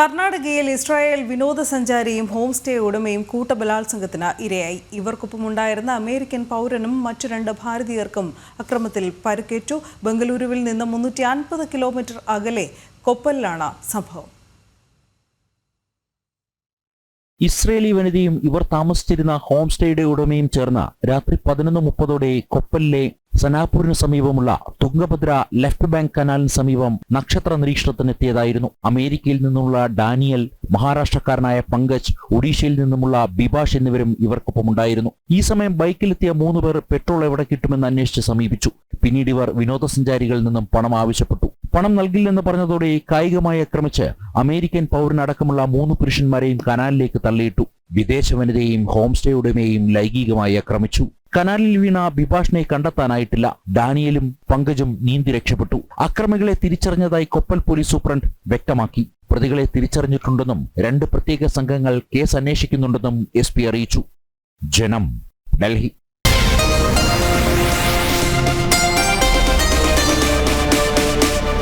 കർണാടകയിൽ ഇസ്രായേൽ വിനോദസഞ്ചാരിയും home stay ഉടമയും കൂട്ടബലാത്സംഗത്തിന് ഇരയായി. ഇവർക്കൊപ്പമുണ്ടായിരുന്ന അമേരിക്കൻ പൗരനും മറ്റു രണ്ട് ഭാരതീയർക്കും അക്രമത്തിൽ പരുക്കേറ്റു. ബംഗളൂരുവിൽ നിന്ന് മുന്നൂറ്റി കിലോമീറ്റർ അകലെ കൊപ്പലിലാണ് സംഭവം. ഇസ്രേലി വനിതയും ഇവർ താമസിച്ചിരുന്ന ഹോം സ്റ്റേയുടെ ഉടമയും ചേർന്ന് രാത്രി പതിനൊന്ന് മുപ്പതോടെ കൊപ്പലിലെ സനാപൂരിന് സമീപമുള്ള തുംഗഭദ്ര ലെഫ്റ്റ് ബാങ്ക് കനാലിന് സമീപം നക്ഷത്ര നിരീക്ഷണത്തിനെത്തിയതായിരുന്നു. അമേരിക്കയിൽ നിന്നുള്ള ഡാനിയൽ മഹാരാഷ്ട്രക്കാരനായ പങ്കജ് ഒഡീഷയിൽ നിന്നുമുള്ള ബിബാഷ് എന്നിവരും ഇവർക്കൊപ്പം ഉണ്ടായിരുന്നു. ഈ സമയം ബൈക്കിലെത്തിയ മൂന്ന് പേർ പെട്രോൾ എവിടെ കിട്ടുമെന്ന് അന്വേഷിച്ച് സമീപിച്ചു. പിന്നീട് ഇവർ വിനോദസഞ്ചാരികളിൽ നിന്നും പണം ആവശ്യപ്പെട്ടു. പണം നൽകില്ലെന്ന് പറഞ്ഞതോടെ കായികമായി ആക്രമിച്ച് അമേരിക്കൻ പൗരനടക്കമുള്ള മൂന്ന് പുരുഷന്മാരെയും കനാലിലേക്ക് തള്ളിയിട്ടു. വിദേശ വനിതയെയും ഹോം സ്റ്റേ ഉടമയെയും ലൈംഗികമായി ആക്രമിച്ചു. കനാലിൽ വീണ ബിഭാഷിനെ കണ്ടെത്താനായിട്ടില്ല. ഡാനിയലും പങ്കജും നീന്തി രക്ഷപ്പെട്ടു. അക്രമികളെ തിരിച്ചറിഞ്ഞതായി കൊപ്പൽ പോലീസ് സൂപ്രണ്ട് വ്യക്തമാക്കി. പ്രതികളെ തിരിച്ചറിഞ്ഞിട്ടുണ്ടെന്നും രണ്ട് പ്രത്യേക സംഘങ്ങൾ കേസ് അന്വേഷിക്കുന്നുണ്ടെന്നും എസ് അറിയിച്ചു. ജനം ഡൽഹി.